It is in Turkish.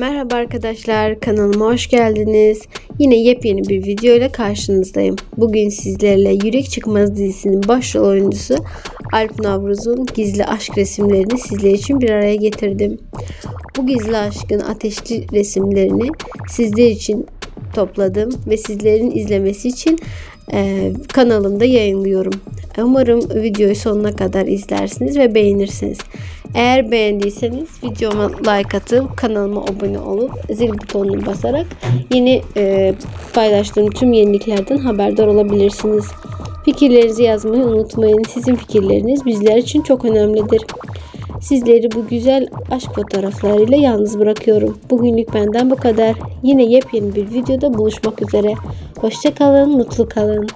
Merhaba arkadaşlar kanalıma hoş geldiniz. Yine yepyeni bir video ile karşınızdayım. Bugün sizlerle Yürek Çıkmaz dizisinin başrol oyuncusu Alp Navruz'un gizli aşk resimlerini sizler için bir araya getirdim. Bu gizli aşkın ateşli resimlerini sizler için topladım ve sizlerin izlemesi için e, kanalımda yayınlıyorum. Umarım videoyu sonuna kadar izlersiniz ve beğenirsiniz. Eğer beğendiyseniz videoma like atıp kanalıma abone olup zil butonunu basarak yeni e, paylaştığım tüm yeniliklerden haberdar olabilirsiniz. Fikirlerinizi yazmayı unutmayın. Sizin fikirleriniz bizler için çok önemlidir. Sizleri bu güzel aşk fotoğraflarıyla yalnız bırakıyorum. Bugünlük benden bu kadar. Yine yepyeni bir videoda buluşmak üzere. Hoşçakalın, mutlu kalın.